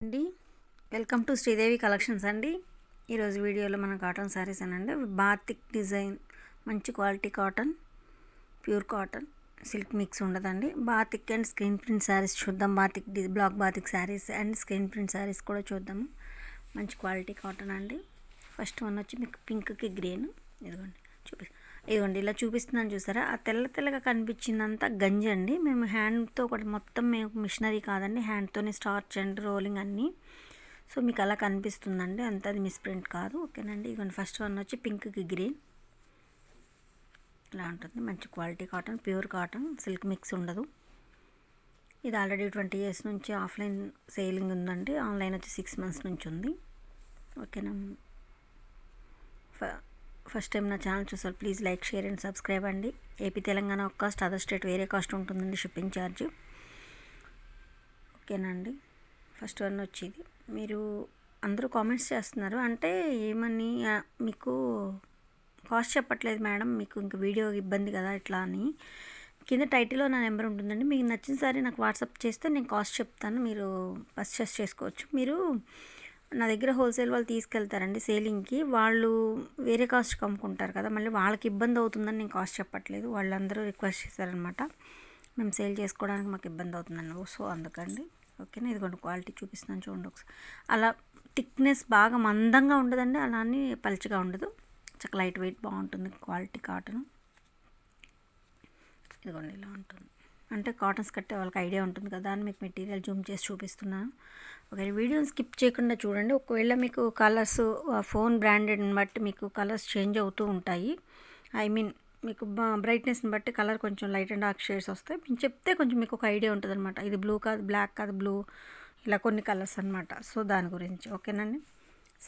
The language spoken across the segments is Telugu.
అండి. వెల్కమ్ టు శ్రీదేవి కలెక్షన్స్ అండి. ఈరోజు వీడియోలో మన కాటన్ శారీస్ అండి బాతిక్ డిజైన్ మంచి quality cotton pure cotton silk mix ఉండదండి. Batik and screen print saris చూద్దాం. Batik block batik saris and screen print saris కూడా చూద్దాము. మంచి క్వాలిటీ కాటన్ అండి. ఫస్ట్ వన్ వచ్చి మీకు పింక్కి గ్రీన్ ఇదిగోండి చూపిస్తాను ఇదిగోండి ఇలా చూపిస్తున్నాను చూసారా? ఆ తెల్ల తెల్లగా కనిపించిందంతా గంజి అండి. మేము హ్యాండ్తో ఒకటి మొత్తం మేము మిషనరీ కాదండి హ్యాండ్తోనే స్టార్చ్ అండ్ రోలింగ్ అన్నీ. సో మీకు అలా కనిపిస్తుందండి. అంత అది మిస్ప్రింట్ కాదు. ఓకేనండి ఇదిగోండి ఫస్ట్ వన్ వచ్చి పింక్కి గ్రీన్. ఇలా ఉంటుంది. మంచి quality cotton pure cotton silk mix ఉండదు. ఇది ఆల్రెడీ ట్వంటీ ఇయర్స్ నుంచి ఆఫ్లైన్ సేలింగ్ ఉందండి. ఆన్లైన్ వచ్చి సిక్స్ మంత్స్ నుంచి ఉంది. ఓకేనా? ఫ ఫస్ట్ టైం నా ఛానల్ చూసారు please like share and subscribe అండి. ఏపీ తెలంగాణ ఒక కాస్ట్ అదర్ స్టేట్ వేరే కాస్ట్ ఉంటుందండి షిప్పింగ్ ఛార్జ్. ఓకేనండి ఫస్ట్ వన్ వచ్చేది. మీరు అందరూ కామెంట్స్ చేస్తున్నారు. అంటే ఏమని మీకు కాస్ట్ చెప్పట్లేదు మేడం మీకు ఇంకా వీడియో ఇబ్బంది కదా ఇట్లా అని. కింద టైటిల్లో నా నెంబర్ ఉంటుందండి. మీకు నచ్చిన సారీ నాకు వాట్సాప్ చేస్తే నేను కాస్ట్ చెప్తాను. మీరు పర్చేస్ చేసుకోవచ్చు. మీరు నా దగ్గర హోల్సేల్ వాళ్ళు తీసుకెళ్తారండి సేలింగ్కి. వాళ్ళు వేరే కాస్ట్కి అమ్ముకుంటారు కదా మళ్ళీ వాళ్ళకి ఇబ్బంది అవుతుందని నేను కాస్ట్ చెప్పట్లేదు. వాళ్ళందరూ రిక్వెస్ట్ చేశారనమాట మేము సేల్ చేసుకోవడానికి మాకు ఇబ్బంది అవుతుందండి సో అందుకండి. ఓకేనా? ఇదిగోండి క్వాలిటీ చూపిస్తున్నాను చూడండి ఒకసారి. అలా థిక్నెస్ బాగా మందంగా ఉండదండి అలా అని పలుచగా ఉండదు. చక్క లైట్ వెయిట్ బాగుంటుంది క్వాలిటీ కాటన్. ఇదిగోండి ఇలా ఉంటుంది. అంటే కాటన్స్ కట్టే వాళ్ళకి ఐడియా ఉంటుంది కదా అని మీకు మెటీరియల్ జూమ్ చేసి చూపిస్తున్నాను ఒకవేళ వీడియోని స్కిప్ చేయకుండా చూడండి. ఒకవేళ మీకు కలర్స్ ఫోన్ బ్రాండెడ్ని బట్టి మీకు కలర్స్ చేంజ్ అవుతూ ఉంటాయి. ఐ మీన్ మీకు బ్రైట్నెస్ని బట్టి కలర్ కొంచెం లైట్ అండ్ డార్క్ షేడ్స్ వస్తాయి. మేము చెప్తే కొంచెం మీకు ఒక ఐడియా ఉంటుంది అనమాట ఇది బ్లూ కాదు బ్లాక్ కాదు బ్లూ ఇలా కొన్ని కలర్స్ అనమాట సో దాని గురించి. ఓకేనండి?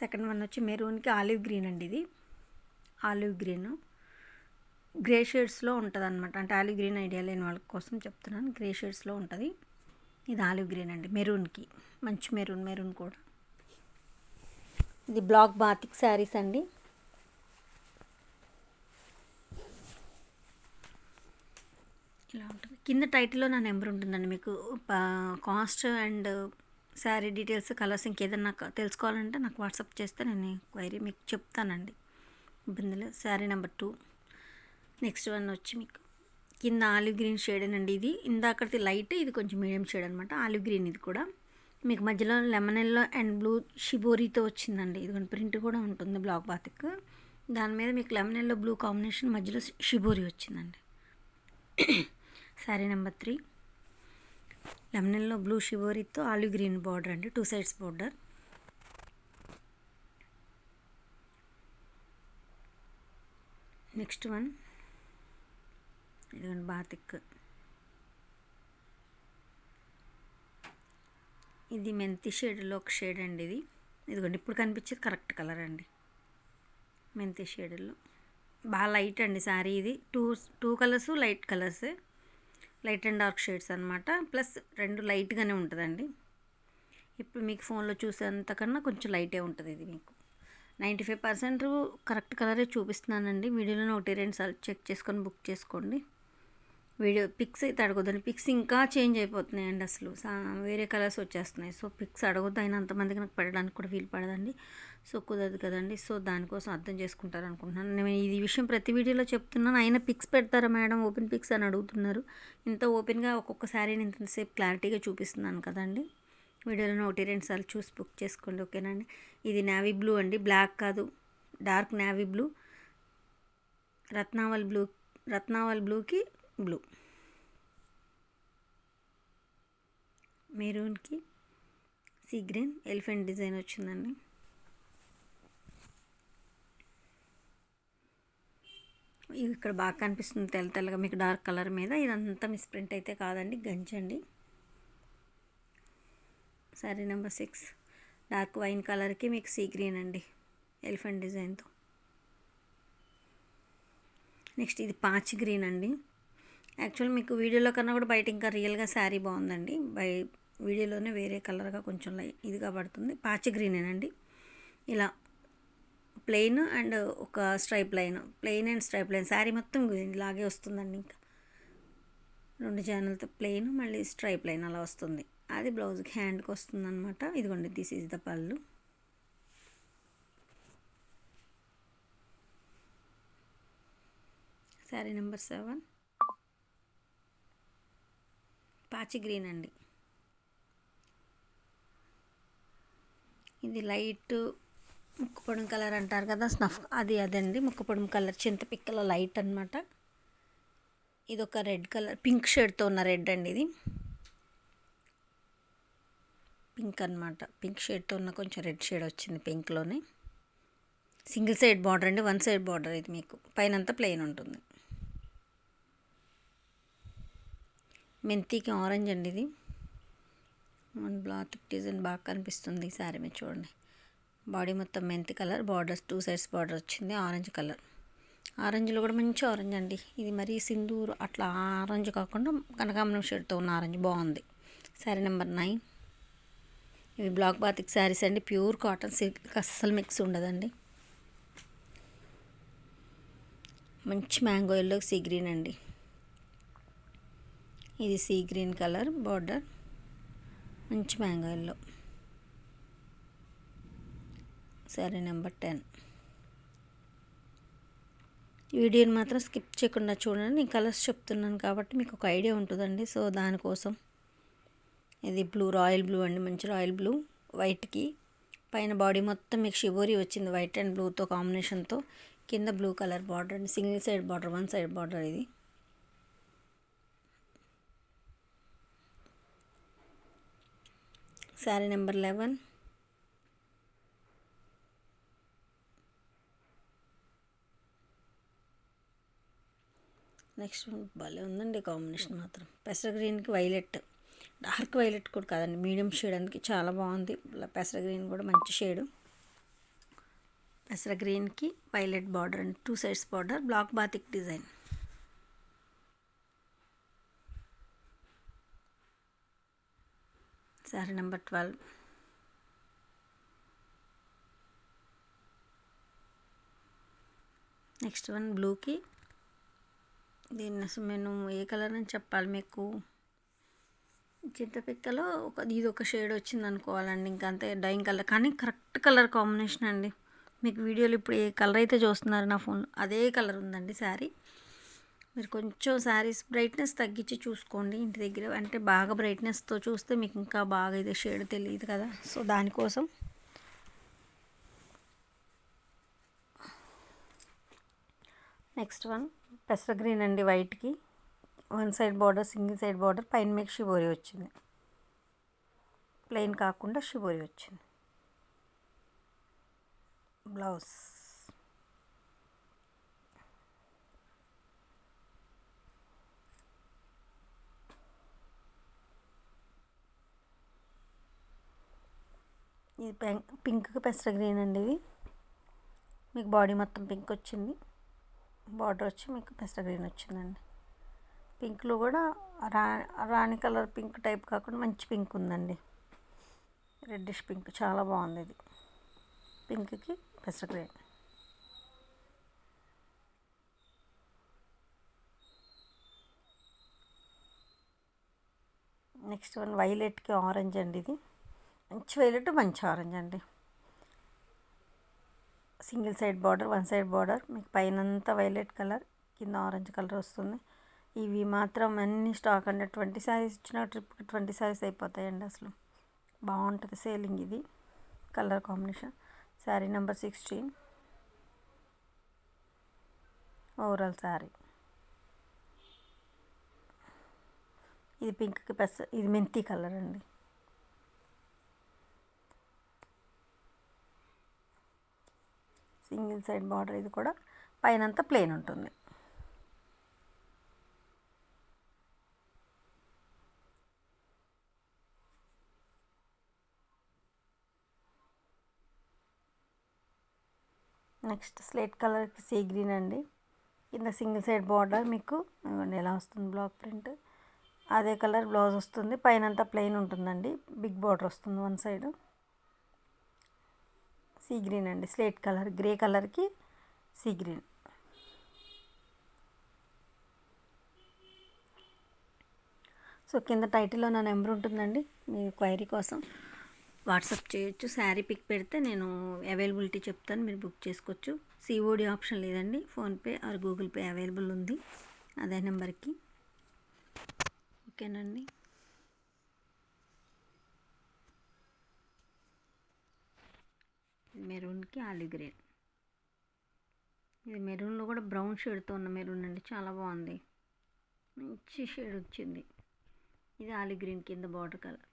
సెకండ్ వన్ వచ్చి మెరూన్కి ఆలివ్ గ్రీన్ అండి ఇది. ఆలివ్ గ్రీన్ గ్రే షేడ్స్లో ఉంటుంది అనమాట అంటే ఆలివ్ గ్రీన్ ఐడియా లేని వాళ్ళ కోసం చెప్తున్నాను. గ్రే షేడ్స్లో ఉంటుంది. ఇది ఆలివ్ గ్రీన్ అండి. మెరూన్కి. మంచి మెరూన్ మెరూన్ కూడా. ఇది బ్లాక్ బాతిక్ శారీస్ అండి. ఇలా ఉంటుంది. కింద టైటిల్లో నా నెంబర్ ఉంటుందండి మీకు. Cost and sari details colours ఇంకేదన్నా తెలుసుకోవాలంటే నాకు వాట్సాప్ చేస్తే నేను క్వైరీ మీకు చెప్తానండి. ఇబ్బంది లేదు. Sari number two. Next one వచ్చి మీకు కింద ఆలివ్ గ్రీన్ షేడ్ అండి ఇది. ఇందాకటి లైట్ ఇది కొంచెం మీడియం షేడ్ అనమాట ఆలివ్ గ్రీన్ ఇది కూడా. మీకు మధ్యలో లెమన్ ఎల్లో అండ్ బ్లూ షిబోరీతో వచ్చిందండి. ఇది ప్రింట్ కూడా ఉంటుంది బ్లాక్ బాతిక్. దాని మీద మీకు లెమన్ ఎల్లో బ్లూ కాంబినేషన్ మధ్యలో షిబోరీ వచ్చిందండి. Sari number three. Lemon yellow blue షిబోరీతో olive green border అండి. Two sides border. Next one. ఇదిగోండి బాతిక్ ఇది మెంతి షేడ్లో ఒక షేడ్ అండి ఇది. ఇదిగోండి ఇప్పుడు కనిపించేది కరెక్ట్ కలర్ అండి. మెంతి షేడ్లో బాగా లైట్ అండి శారీ ఇది. Two two colours light colours. Light and dark shades అనమాట ప్లస్ రెండు లైట్గానే ఉంటుందండి. ఇప్పుడు మీకు ఫోన్లో చూసేంతకన్నా కొంచెం లైటే ఉంటుంది ఇది మీకు. నైంటీ ఫైవ్ పర్సెంట్ కరెక్ట్ కలరే చూపిస్తున్నానండి. వీడియోలో ఒకటి రెండు సార్లు చెక్ చేసుకొని బుక్ చేసుకోండి. వీడియో పిక్స్ అయితే అడగొద్దండి పిక్స్ ఇంకా చేంజ్ అయిపోతున్నాయండి అసలు. సా- వేరే కలర్స్ వచ్చేస్తున్నాయి. సో పిక్స్ అడగొద్దు అయినంతమందికి నాకు పెట్టడానికి కూడా వీలు పడదండి. సో కుదరదు కదండి. సో దానికోసం అర్థం చేసుకుంటారు అనుకుంటున్నాను. నేను ఈ విషయం ప్రతి వీడియోలో చెప్తున్నాను. అయినా పిక్స్ పెడతారా మేడం? ఓపెన్ పిక్స్ అని అడుగుతున్నారు. ఇంత ఓపెన్గా ఒక్కొక్కసారి నేను ఇంతసేపు క్లారిటీగా చూపిస్తున్నాను కదండి. వీడియోలో ఒకటి రెండు సార్లు చూసి బుక్ చేసుకోండి ఓకేనండి ఇది నావీ బ్లూ అండి. బ్లాక్ కాదు. Dark navy blue. రత్నావల్ బ్లూ రత్నావల్ బ్లూకి బ్లూ. మెరూన్కి సీ గ్రీన్ ఎలిఫెంట్ డిజైన్ వచ్చిందండి. ఇది ఇక్కడ బాగా కనిపిస్తుంది తెల్ల తెల్లగా మీకు డార్క్ కలర్ మీద. ఇదంతా మిస్ప్రింట్ అయితే కాదండి గంచండి sari number six. Dark wine కలర్కి మీకు సీ గ్రీన్ అండి ఎలిఫెంట్ డిజైన్తో. నెక్స్ట్ ఇది పాచ్ గ్రీన్ అండి. యాక్చువల్ మీకు వీడియోలో కన్నా కూడా బయట ఇంకా రియల్గా శారీ బాగుందండి. బై వీడియోలోనే వేరే కలర్గా కొంచెం లై ఇదిగా పడుతుంది. పాచి గ్రీనేనండి. ఇలా ప్లెయిన్ అండ్ ఒక stripe line plain and stripe line. Sari మొత్తం ఇలాగే వస్తుందండి ఇంకా. రెండు ఛానల్తో ప్లెయిన్ మళ్ళీ స్ట్రైప్ లైన్ అలా వస్తుంది. అది బ్లౌజ్కి హ్యాండ్కి వస్తుంది అనమాట ఇదిగోండి దిస్ ఈజ్ ద పళ్ళు. Sari number seven. పాచి గ్రీన్ అండి. ఇది లైట్ ముక్కుపొడుం కలర్ అంటారు కదా స్నఫ్ అది అదండి ముక్కుపొడుం కలర్ చింతపిక్కల లైట్ అనమాట ఇది ఒక రెడ్ కలర్ పింక్ షేడ్తో ఉన్న రెడ్ అండి ఇది. పింక్ అనమాట పింక్ షేడ్తో ఉన్న కొంచెం రెడ్ షేడ్ వచ్చింది పింక్లోనే సింగిల్ సైడ్ బార్డర్ అండి వన్ సైడ్ బార్డర్ ఇది మీకు పైన అంతా ప్లెయిన్ ఉంటుంది. మెంతికి ఆరెంజ్ అండి ఇది. వన్ బ్లాత్ డిజైన్ బాగా కనిపిస్తుంది ఈ శారీ మీద చూడండి. బాడీ మొత్తం మెంతి colour borders two sides border వచ్చింది ఆరెంజ్ కలర్. ఆరెంజ్లో కూడా మంచి ఆరెంజ్ అండి. ఇది మరీ సింధూరు అట్లా ఆరెంజ్ కాకుండా కనకాంబరం షేడ్తో ఉన్న ఆరెంజ్ బాగుంది. Sari number nine. ఇవి బ్లాక్ బాతిక్ శారీస్ అండి. ప్యూర్ కాటన్ సిల్క్ అస్సలు మిక్స్ ఉండదండి. మంచి మ్యాంగో ఎల్లో సీ గ్రీన్ అండి. ఇది సీ గ్రీన్ కలర్ బార్డర్ మంచి మ్యాంగో ఎల్లో. Number ten. వీడియోని మాత్రం స్కిప్ చేయకుండా చూడండి. నేను కలర్స్ చెప్తున్నాను కాబట్టి మీకు ఒక ఐడియా ఉంటుందండి. సో దానికోసం ఇది బ్లూ రాయల్ బ్లూ అండి. మంచి రాయల్ బ్లూ. వైట్కి పైన బాడీ మొత్తం మీకు షిబోరి వచ్చింది. వైట్ అండ్ బ్లూతో కాంబినేషన్తో కింద బ్లూ కలర్ బార్డర్ అండి. Single side border one side border ఇది. శారీ నెంబర్ లెవెన్ నెక్స్ట్ భలే ఉందండి కాంబినేషన్ మాత్రం. పెసర గ్రీన్కి వైలెట్ డార్క్ వైలెట్ కూడా కాదండి మీడియం షేడ్ అందుకే చాలా బాగుంది. పెసర గ్రీన్ కూడా మంచి షేడు పెసర గ్రీన్కి వైలెట్ బార్డర్ అండి. Two sides border block batik design sari number twelve. Next one బ్లూకి. దీన్ని అసలు నేను ఏ కలర్ అని చెప్పాలి మీకు? చింతపిక్కలో ఒక ఇది ఒక షేడ్ వచ్చింది అనుకోవాలండి ఇంకా అంతే డైయింగ్ కలర్. కానీ కరెక్ట్ కలర్ కాంబినేషన్ అండి. మీకు వీడియోలో ఇప్పుడు ఏ కలర్ అయితే చూస్తున్నారు నా ఫోన్ అదే కలర్ ఉందండి శారీ మీరు కొంచెం శారీస్ బ్రైట్నెస్ తగ్గించి చూసుకోండి ఇంటి దగ్గర. అంటే బాగా బ్రైట్నెస్తో చూస్తే మీకు ఇంకా బాగా ఇది షేడ్ తెలియదు కదా. సో దానికోసం నెక్స్ట్ వన్ పెసర గ్రీన్ అండి వైట్కి. One side border single side border పైన మీకు షిబోరి వచ్చింది. ప్లెయిన్ కాకుండా షిబోరి వచ్చింది. బ్లౌజ్. ఇది పింక్ పింక్కి పెసర గ్రీన్ అండి ఇది. మీకు బాడీ మొత్తం పింక్ వచ్చింది. బార్డర్ వచ్చి మీకు పెసర గ్రీన్ వచ్చిందండి. పింక్లో కూడా రా రాణి కలర్ పింక్ టైప్ కాకుండా మంచి పింక్ ఉందండి. రెడ్డిష్ పింక్ చాలా బాగుంది ఇది. పింక్కి పెసర గ్రీన్. నెక్స్ట్ వన్ వైలెట్కి ఆరెంజ్ అండి ఇది. మంచి వైలెట్ మంచి ఆరెంజ్ అండి. Single side border one side border మీకు పైనంతా వైలెట్ కలర్ కింద ఆరెంజ్ కలర్ వస్తుంది. ఇవి మాత్రం అన్ని స్టాక్ అంటే ట్వంటీ శారీస్ ఇచ్చిన ట్రిప్కి ట్వంటీ శారీస్ అయిపోతాయండి అసలు. బాగుంటుంది సేలింగ్ ఇది. Colour combination. Sari number sixteen. Overall sari. ఇది పింక్కి పెస ఇది మెంతి కలర్ అండి. సింగిల్ సైడ్ బార్డర్ ఇది కూడా పైన ప్లెయిన్ ఉంటుంది. నెక్స్ట్ స్లేట్ కలర్కి సీ గ్రీన్ అండి. కింద సింగిల్ సైడ్ బార్డర్ మీకు ఎలా వస్తుంది బ్లాక్ ప్రింట్. అదే కలర్ బ్లౌజ్ వస్తుంది పైన అంతా ప్లెయిన్ ఉంటుందండి. బిగ్ బార్డర్ వస్తుంది వన్ సైడ్. సీ గ్రీన్ అండి. స్లేట్ కలర్ గ్రే కలర్కి సీ గ్రీన్. సో కింద టైటిల్లో నా నెంబర్ ఉంటుందండి. మీ క్వైరీ కోసం వాట్సాప్ చేయొచ్చు. శారీ పిక్ పెడితే నేను అవైలబిలిటీ చెప్తాను. మీరు బుక్ చేసుకోవచ్చు. సిఓడి ఆప్షన్ లేదండి. PhonePe or Google Pay available ఉంది. అదే నెంబర్కి. ఓకేనండి. మెరూన్కి ఆలివ్ గ్రీన్ ఇది మెరూన్లో కూడా బ్రౌన్ షేడ్తో ఉన్న మెరూన్ అండి. చాలా బాగుంది. మంచి షేడ్ వచ్చింది. ఇది ఆలివ్ గ్రీన్ కింద బార్డర్ కలర్.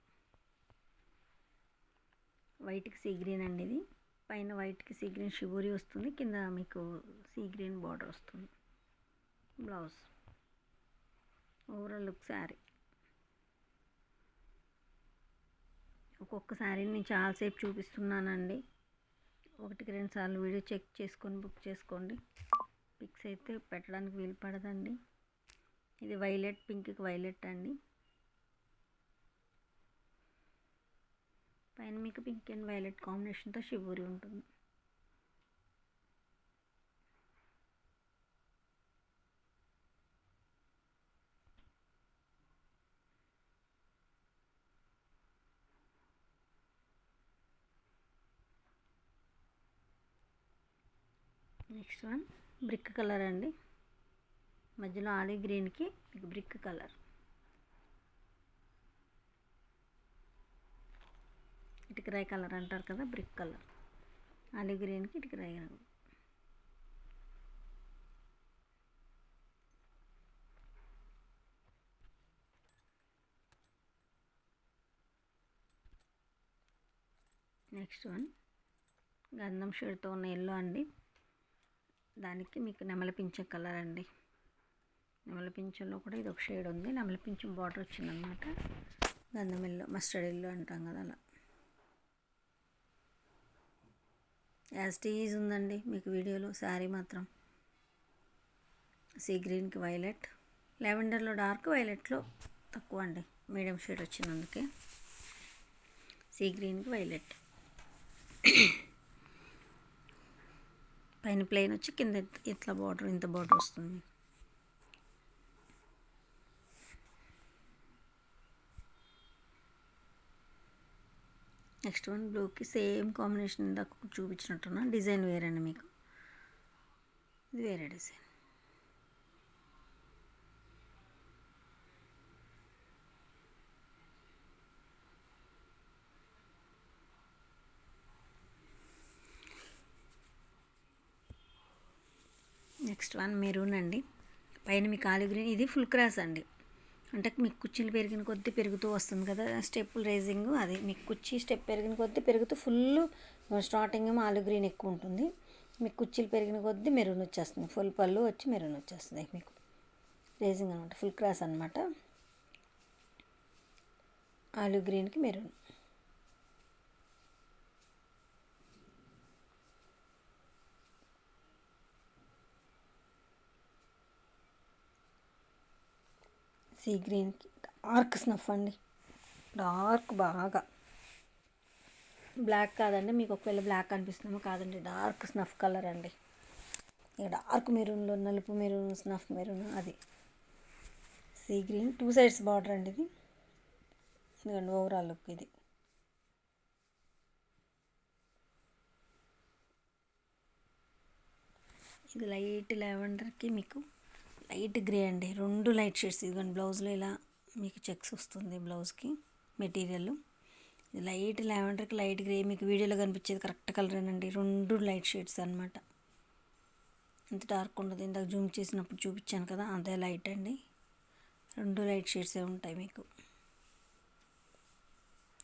వైట్కి సీ గ్రీన్ అండి ఇది. పైన వైట్కి సీ గ్రీన్ షిబూరి వస్తుంది. కింద మీకు సీ గ్రీన్ బార్డర్ వస్తుంది. బ్లౌజ్. Overall look sari. ఒక్కొక్క శారీని నేను చాలాసేపు చూపిస్తున్నానండి. ఒకటికి రెండు సార్లు వీడియో చెక్ చేసుకొని బుక్ చేసుకోండి. పిక్స్ అయితే పెట్టడానికి వీలు పడదండి. ఇది వైలెట్ పింక్కి వైలెట్ అండి. పైన మీకు పింక్ అండ్ వైలెట్ కాంబినేషన్తో షిబూరి ఉంటుంది. నెక్స్ట్ వన్ బ్రిక్ కలర్ అండి. మధ్యలో ఆలివ్ గ్రీన్కి బ్రిక్ కలర్ ఇటుకరాయి కలర్ అంటారు కదా బ్రిక్ కలర్ ఆలివ్ గ్రీన్కి ఇటుకరాయి రంగు నెక్స్ట్ వన్ గంధం షేడ్తో ఉన్న ఎల్లో అండి. దానికి మీకు నెమలి కలర్ అండి. నెమలపించంలో కూడా ఇది ఒక షేడ్ ఉంది. నెమలపించం బార్డర్ వచ్చిందనమాట. గంధం మస్టర్డ్ ఇల్లు అంటాం కదా అలా. యాజ్ టీజ్ ఉందండి మీకు వీడియోలో శారీ మాత్రం. సీ గ్రీన్కి వైలెట్ లెవెండర్లో డార్క్ వైలెట్లో తక్కువ అండి. మీడియం షేడ్ వచ్చింది అందుకే సీ గ్రీన్కి వైలెట్ పైన ప్లెయిన్ వచ్చి కింద ఇట్లా బార్డర్ ఇంత బార్డర్ వస్తుంది. నెక్స్ట్ వన్ బ్లూకి సేమ్ కాంబినేషన్ ఇందాక చూపించినట్టున్నా. డిజైన్ వేరేనా మీకు. ఇది వేరే డిజైన్. నెక్స్ట్ వన్ మెరూన్ అండి. పైన మీకు ఆలివ్ గ్రీన్ ఇది ఫుల్ క్రాస్ అండి. అంటే మీకు కుర్చీలు పెరిగిన కొద్దీ పెరుగుతూ వస్తుంది కదా స్టెప్ రేజింగ్ అది. మీకు కుర్చీ స్టెప్ పెరిగిన కొద్దీ పెరుగుతూ ఫుల్ స్టార్టింగ్ ఏమో ఆలు గ్రీన్ ఎక్కువ ఉంటుంది. మీకు కుర్చీలు పెరిగిన కొద్దీ మెరూన్ వచ్చేస్తుంది. ఫుల్ పళ్ళు వచ్చి మెరూన్ వచ్చేస్తుంది మీకు. రేజింగ్ అనమాట ఫుల్ క్రాస్ అనమాట. ఆలు గ్రీన్కి మెరూన్. సీ గ్రీన్కి డార్క్ స్నఫ్ అండి డార్క్ బాగా. బ్లాక్ కాదండి మీకు ఒకవేళ బ్లాక్ అనిపిస్తుందేమో కాదండి డార్క్ స్నఫ్ కలర్ అండి. ఇక డార్క్ మెరూన్లో నలుపు మెరూన్ స్నఫ్ మెరూన్ అది. Sea green two sides border అండి ఇది. ఎందుకంటే ఓవరాల్ లుక్ ఇది. ఇది లైట్ లెవెండర్కి మీకు లైట్ గ్రే అండి. రెండు లైట్ షేడ్స్ ఇదిగోండి. బ్లౌజ్లో ఇలా మీకు చెక్స్ వస్తుంది బ్లౌజ్కి మెటీరియల్. లైట్ లావెండర్కి లైట్ గ్రే. మీకు వీడియోలో కనిపించేది కరెక్ట్ కలరేనండి. రెండు లైట్ షేడ్స్ అనమాట ఎంత డార్క్ ఉండదు. ఇందాక జూమ్ చేసినప్పుడు చూపించాను కదా అదే లైట్ అండి. రెండు లైట్ షేడ్సే ఉంటాయి మీకు.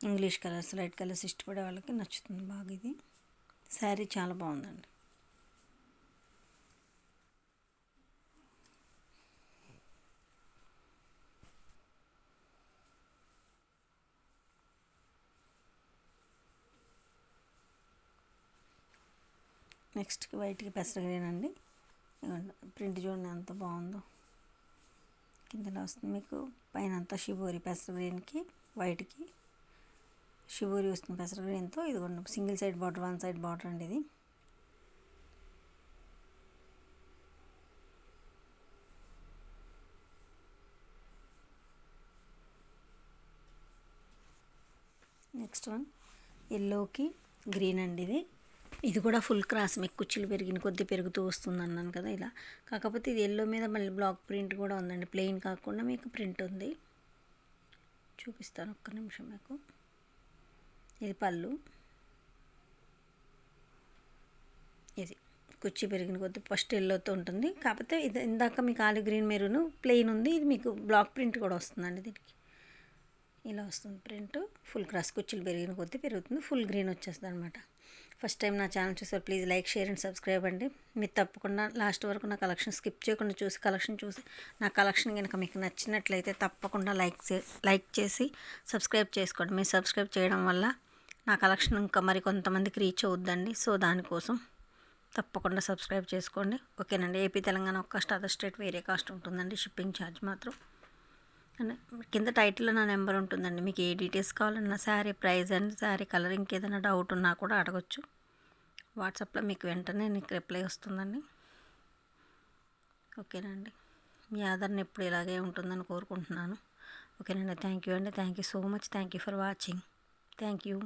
ఇంగ్లీష్ కలర్స్ లైట్ కలర్స్ ఇష్టపడే వాళ్ళకి నచ్చుతుంది బాగా ఇది. శారీ చాలా బాగుందండి. నెక్స్ట్ వైట్కి పెసర గ్రీన్ అండి ప్రింట్ చూడండి ఎంత బాగుందో. కిందలో వస్తుంది మీకు పైన అంతా షిబోరి పెసర గ్రీన్కి వైట్కి షిబోరి వస్తుంది పెసర గ్రీన్తో ఇది single side border one side border అండి ఇది. నెక్స్ట్ వన్ ఎల్లోకి గ్రీన్ అండి ఇది. ఇది కూడా ఫుల్ క్రాస్ మీకు కుచ్చులు పెరిగిన కొద్దీ పెరుగుతూ వస్తుంది అన్నాను కదా ఇలా. కాకపోతే ఇది ఎల్లో మీద మళ్ళీ బ్లాక్ ప్రింట్ కూడా ఉందండి. ప్లెయిన్ కాకుండా మీకు ప్రింట్ ఉంది. చూపిస్తాను ఒక్క నిమిషం మీకు. ఇది పళ్ళు. ఇది కుర్చీ పెరిగిన కొద్ది ఫస్ట్ ఎల్లోతో ఉంటుంది. కాకపోతే ఇది ఇందాక మీకు ఆలి గ్రీన్ మెరూన్ ప్లెయిన్ ఉంది. ఇది మీకు బ్లాక్ ప్రింట్ కూడా వస్తుందండి దీనికి. ఇలా వస్తుంది ప్రింట్. ఫుల్ క్రాస్ కుర్చీలు పెరిగిన కొద్దీ పెరుగుతుంది. ఫుల్ గ్రీన్ వచ్చేస్తుంది అనమాట ఫస్ట్ టైం నా ఛానల్ చూసారు please like share and subscribe అండి. మీరు తప్పకుండా లాస్ట్ వరకు నా కలెక్షన్ స్కిప్ చేయకుండా చూసి కలెక్షన్ చూసి నా కలెక్షన్ కనుక మీకు నచ్చినట్లయితే తప్పకుండా లైక్ లైక్ చేసి సబ్స్క్రైబ్ చేసుకోండి. మీరు సబ్స్క్రైబ్ చేయడం వల్ల నా కలెక్షన్ ఇంకా మరి కొంతమందికి రీచ్ అవుద్దండి. సో దానికోసం తప్పకుండా సబ్స్క్రైబ్ చేసుకోండి. ఓకేనండి. ఏపీ తెలంగాణ ఒక కాస్ట్ అదర్ స్టేట్ వేరే కాస్ట్ ఉంటుందండి. షిప్పింగ్ ఛార్జ్ మాత్రం. కింద టైటిల్లో నా నెంబర్ ఉంటుందండి. మీకు ఏ డీటెయిల్స్ కావాలన్నా sari price and sari colour ఇంకేదైనా డౌట్ ఉన్నా కూడా అడగచ్చు. వాట్సాప్లో మీకు వెంటనే నీకు రిప్లై వస్తుందండి. ఓకేనండి. మీ ఆదరణ ఎప్పుడు ఇలాగే ఉంటుందని కోరుకుంటున్నాను. ఓకేనండి. థ్యాంక్ యూ అండి. Thank you so much thank you for watching thank you